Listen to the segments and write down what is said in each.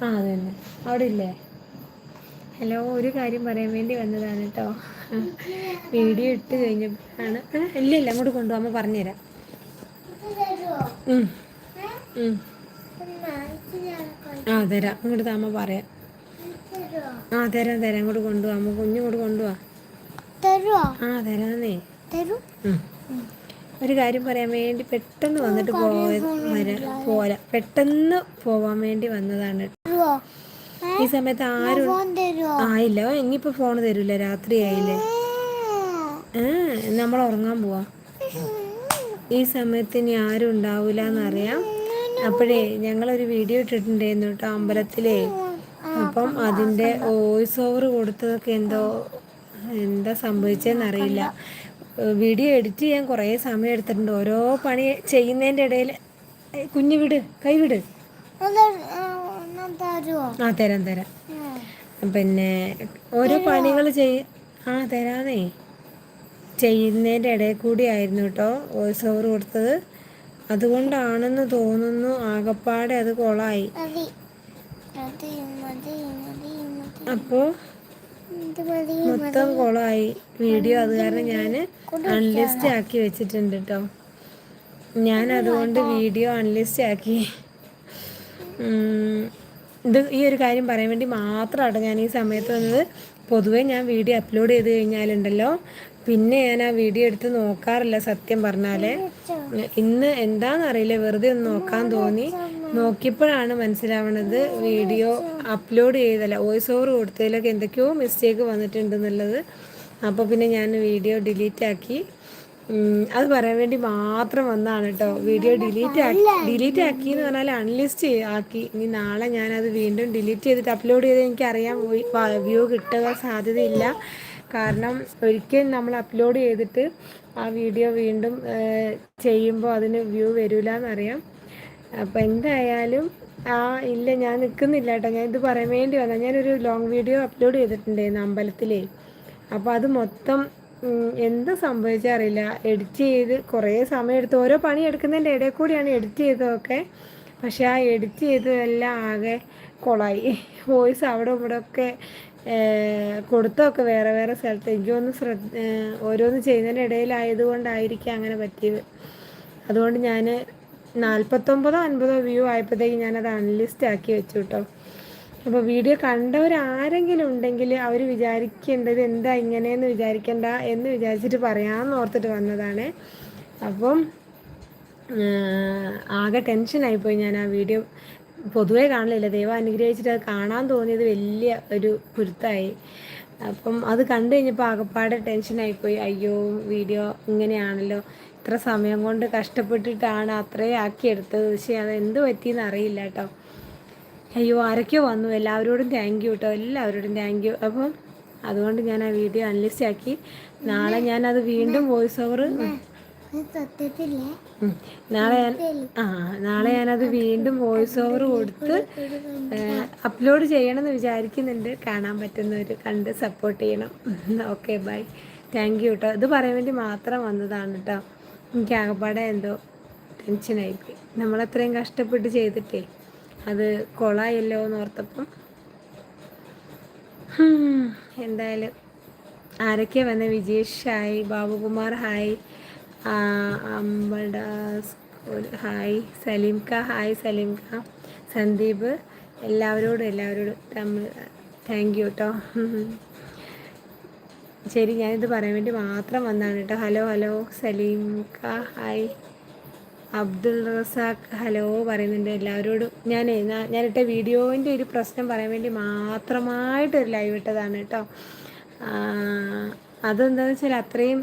ആ അത് തന്നെ അവിടെ ഇല്ലേ ഹലോ ഒരു കാര്യം പറയാൻ വേണ്ടി വന്നതാണ് കേട്ടോ വീഡിയോ ഇട്ട് കഴിഞ്ഞപ്പോഴാണ്. ഇല്ല ഇല്ല അങ്ങോട്ട് കൊണ്ടുപോകാൻ പറഞ്ഞുതരാം. ഉം. ഉം. ആ തരാം. അങ്ങോട്ട് താമ പറയാം. ആ തരാം തരാം. അങ്ങോട്ട് അമ്മ കുഞ്ഞിങ്ങോട്ട് കൊണ്ടുപോവാ ആ തരാന്നേ. തരൂ ഒരു കാര്യം പറയാൻ വേണ്ടി പെട്ടെന്ന് വന്നിട്ട് വരാ പോരാ. പെട്ടെന്ന് പോവാൻ വേണ്ടി വന്നതാണ് തരുവോ? ഈ സമയത്ത് ആരും ആയില്ല ഇനിയിപ്പോ ഫോൺ തരൂല രാത്രി ആയില്ലേ. ഏഹ് നമ്മൾ ഉറങ്ങാൻ പോവാ. ഈ സമയത്ത് ഇനി ആരും ഉണ്ടാവൂല എന്നറിയാം അപ്പോഴേ ഞങ്ങളൊരു വീഡിയോ ഇട്ടിട്ടുണ്ടായിരുന്നു കേട്ടോ അമ്പലത്തിലേ. അപ്പം അതിന്റെ വോയിസ് ഓവർ കൊടുത്തതൊക്കെ എന്തോ എന്താ സംഭവിച്ചെന്നറിയില്ല വീഡിയോ എഡിറ്റ് ചെയ്യാൻ കുറേ സമയം എടുത്തിട്ടുണ്ട്. ഓരോ പണി ചെയ്യുന്നതിന്റെ ഇടയിൽ കുഞ്ഞു വിട് കൈ വിട് ഒന്ന് ഒന്ന് തരുവോ ആ തരാം തരാം. പിന്നെ ഓരോ പണികൾ ചെയ് ആ തരാന്നേ. ചെയ്യുന്നതിന്റെ ഇടയിൽ കൂടി ആയിരുന്നു കേട്ടോ വോയിസ് ഓവർ കൊടുത്തത്. അതുകൊണ്ടാണെന്ന് തോന്നുന്നു ആകപ്പാടെ അത് കൊളായി. അപ്പോൾ മൊത്തം കൊളായി. വീഡിയോ അത് കാരണം ഞാൻ അൺലിസ്റ്റ് ആക്കി വെച്ചിട്ടുണ്ട് കേട്ടോ ഞാൻ അതുകൊണ്ട് വീഡിയോ അൺലിസ്റ്റ് ആക്കി. ഇത് ഈ ഒരു കാര്യം പറയാൻ വേണ്ടി മാത്രമാണ് ഞാൻ ഈ സമയത്ത് വന്നത്. പൊതുവേ ഞാൻ വീഡിയോ അപ്ലോഡ് ചെയ്ത് കഴിഞ്ഞാലുണ്ടല്ലോ. പിന്നെ ഞാൻ ആ വീഡിയോ എടുത്ത് നോക്കാറില്ല സത്യം പറഞ്ഞാൽ ഇന്ന് എന്താണെന്നറിയില്ല വെറുതെ ഒന്ന് നോക്കാൻ തോന്നി. നോക്കിയപ്പോഴാണ് മനസ്സിലാവണത് വീഡിയോ അപ്ലോഡ് ചെയ്തല്ല. വോയിസ് ഓവർ കൊടുത്തതിലൊക്കെ എന്തൊക്കെയോ മിസ്റ്റേക്ക് വന്നിട്ടുണ്ടെന്നുള്ളത് അപ്പോൾ പിന്നെ ഞാൻ വീഡിയോ ഡിലീറ്റ് ആക്കി. അത് പറയാൻ വേണ്ടി മാത്രം വന്നാണ് കേട്ടോ വീഡിയോ ഡിലീറ്റ് ആക്കി. ഡിലീറ്റ് ആക്കി എന്ന് പറഞ്ഞാൽ അൺലിസ്റ്റ് ആക്കി. ഇനി നാളെ ഞാനത് വീണ്ടും ഡിലീറ്റ് ചെയ്തിട്ട് അപ്ലോഡ് ചെയ്ത് എനിക്ക് അറിയാൻ പോയി വ്യൂ കിട്ടുക സാധ്യതയില്ല. കാരണം ഒരിക്കൽ നമ്മൾ അപ്ലോഡ് ചെയ്തിട്ട് ആ വീഡിയോ വീണ്ടും ചെയ്യുമ്പോൾ അതിന് വ്യൂ വരില്ല എന്നറിയാം അപ്പം എന്തായാലും ആ ഇല്ല ഞാൻ നിൽക്കുന്നില്ല കേട്ടോ ഞാൻ ഇത് പറയാൻ വേണ്ടി വന്ന ഞാനൊരു ലോങ് വീഡിയോ അപ്ലോഡ് ചെയ്തിട്ടുണ്ടായിരുന്നു അമ്പലത്തിലേ. അപ്പോൾ അത് മൊത്തം എന്ത് സംഭവിച്ചറിയില്ല എഡിറ്റ് ചെയ്ത് കുറേ സമയം എടുത്ത്. ഓരോ പണി എടുക്കുന്നതിന്റെ ഇടയിൽ കൂടിയാണ് എഡിറ്റ് ചെയ്തതൊക്കെ. പക്ഷേ ആ എഡിറ്റ് ചെയ്തതെല്ലാം ആകെ കൊളായി. വോയിസ് അവിടെ ഇവിടെ ഒക്കെ കൊടുത്തൊക്കെ വേറെ വേറെ സ്ഥലത്ത്. എനിക്കൊന്ന് ശ്രദ്ധ ഓരോന്ന് ചെയ്യുന്നതിന്റെ ഇടയിലായതുകൊണ്ടായിരിക്കും അങ്ങനെ പറ്റിയത്. അതുകൊണ്ട് ഞാൻ നാൽപ്പത്തൊമ്പതോ അൻപതോ വ്യൂ ആയപ്പോഴത്തേക്ക് ഞാനത് അൺലിസ്റ്റ് ആക്കി വെച്ചു കേട്ടോ അപ്പോൾ വീഡിയോ കണ്ടവരാരെങ്കിലും ഉണ്ടെങ്കിൽ അവർ വിചാരിക്കേണ്ടത് എന്താ ഇങ്ങനെയെന്ന് വിചാരിക്കേണ്ട എന്ന് വിചാരിച്ചിട്ട് പറയാമെന്ന് ഓർത്തിട്ട് വന്നതാണ്. അപ്പം ആകെ ടെൻഷനായിപ്പോയി ഞാൻ ആ വീഡിയോ പൊതുവേ കാണലില്ല ദൈവം അനുഗ്രഹിച്ചിട്ട് അത് കാണാൻ തോന്നിയത് വലിയ ഒരു കുരുത്തായി. അപ്പം അത് കണ്ടു കഴിഞ്ഞപ്പോൾ ആകപ്പാടെ ടെൻഷനായിപ്പോയി അയ്യോ വീഡിയോ ഇങ്ങനെയാണല്ലോ. ഇത്ര സമയം കൊണ്ട് കഷ്ടപ്പെട്ടിട്ടാണ് അത്രയും ആക്കിയെടുത്തത്. പക്ഷേ അത് എന്ത് പറ്റിയെന്ന് അറിയില്ല കേട്ടോ. അയ്യോ ആരൊക്കെയോ വന്നു. എല്ലാവരോടും താങ്ക് യു കേട്ടോ എല്ലാവരോടും താങ്ക് യു അപ്പം അതുകൊണ്ട് ഞാൻ ആ വീഡിയോ അനലിസ്റ്റ് ആക്കി. നാളെ ഞാൻ അത് വീണ്ടും വോയിസ് ഓവർ നാളെ ഞാൻ ആ നാളെ ഞാനത് വീണ്ടും വോയിസ് ഓവർ കൊടുത്ത് അപ്ലോഡ് ചെയ്യണമെന്ന് വിചാരിക്കുന്നുണ്ട്. കാണാൻ പറ്റുന്നവർ കണ്ട് സപ്പോർട്ട് ചെയ്യണം. ഓക്കെ ബൈ താങ്ക് യു കേട്ടോ ഇത് പറയാൻ വേണ്ടി മാത്രം വന്നതാണ് കേട്ടോ എനിക്ക് ആകപ്പാടെ എന്തോ ടെൻഷനായിപ്പോയി നമ്മളത്രയും കഷ്ടപ്പെട്ട് ചെയ്തിട്ടേ അത് കൊളായല്ലോ എന്ന് ഓർത്തപ്പം. എന്തായാലും ആരൊക്കെ വന്ന? വിജേഷ് ഹായ് ബാബുകുമാർ ഹായ് ആ, അമ്പട school hi Saleemka hi Saleemka Sandeep എല്ലാവരോടും എല്ലാവരോടും തമ്മിൽ താങ്ക് യു കേട്ടോ ശരി ഞാനിത് പറയാൻ വേണ്ടി മാത്രം വന്നാണ് കേട്ടോ hello hello Saleemka hi. Abdul Razak hello പറയുന്നുണ്ട് എല്ലാവരോടും. ഞാനേ ഞാനിട്ട വീഡിയോന്റെ ഒരു പ്രശ്നം പറയാൻ വേണ്ടി മാത്രമായിട്ട് ഒരു ലൈവ് ഇട്ടതാണ് കേട്ടോ. അതെന്താണെന്ന് വെച്ചാൽ അത്രയും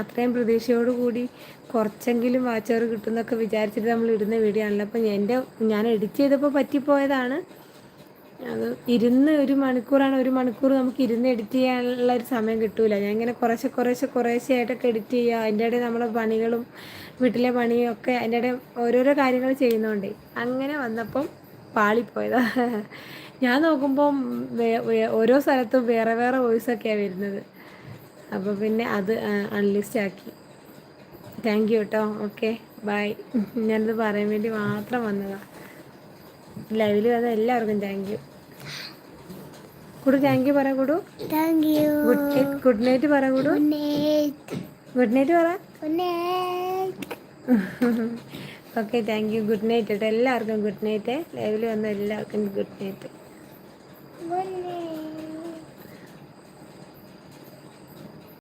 അത്രയും പ്രതീക്ഷയോട് കൂടി കുറച്ചെങ്കിലും വാച്ചവർ കിട്ടുമെന്നൊക്കെ വിചാരിച്ചിട്ട് നമ്മൾ ഇടുന്ന വീഡിയോ ആണല്ലോ. അപ്പം എന്റെ ഞാൻ എഡിറ്റ് ചെയ്തപ്പോൾ പറ്റിപ്പോയതാണ്. അത് ഇരുന്ന് ഒരു മണിക്കൂറാണ് ഒരു മണിക്കൂർ നമുക്ക് ഇരുന്ന് എഡിറ്റ് ചെയ്യാനുള്ള ഒരു സമയം കിട്ടൂല. ഞാൻ ഇങ്ങനെ കുറേശ്ശെ കുറേശ്ശെ കുറേശ്ശെ ആയിട്ടൊക്കെ എഡിറ്റ് ചെയ്യുക. അതിന്റെ ഇടയിൽ നമ്മളെ പണികളും വീട്ടിലെ പണിയും ഒക്കെ അതിന്റെ ഇടയിൽ ഓരോരോ കാര്യങ്ങൾ ചെയ്യുന്നതുകൊണ്ടേ അങ്ങനെ വന്നപ്പം പാളിപ്പോയതാ. ഞാൻ നോക്കുമ്പം വേ- വേ- ഓരോ സ്ഥലത്തും വേറെ വേറെ വോയിസൊക്കെയാണ് വരുന്നത്. അപ്പോൾ പിന്നെ അത് അൺലിസ്റ്റ് ആക്കി. താങ്ക് യു കേട്ടോ ഓക്കെ ബൈ ഞാനിത് പറയാൻ വേണ്ടി മാത്രം വന്നതാണ് ലൈവിൽ വന്ന എല്ലാവർക്കും താങ്ക് യു കുടു താങ്ക് യു പറ കുടു. താങ്ക് യു ഗുഡ് നൈറ്റ് പറ കുടു. ഗുഡ് നൈറ്റ് പറ. Okay thank you good night കേട്ടോ എല്ലാവർക്കും ഗുഡ് നൈറ്റ് ലൈവിൽ വന്ന എല്ലാവർക്കും ഗുഡ് നൈറ്റ്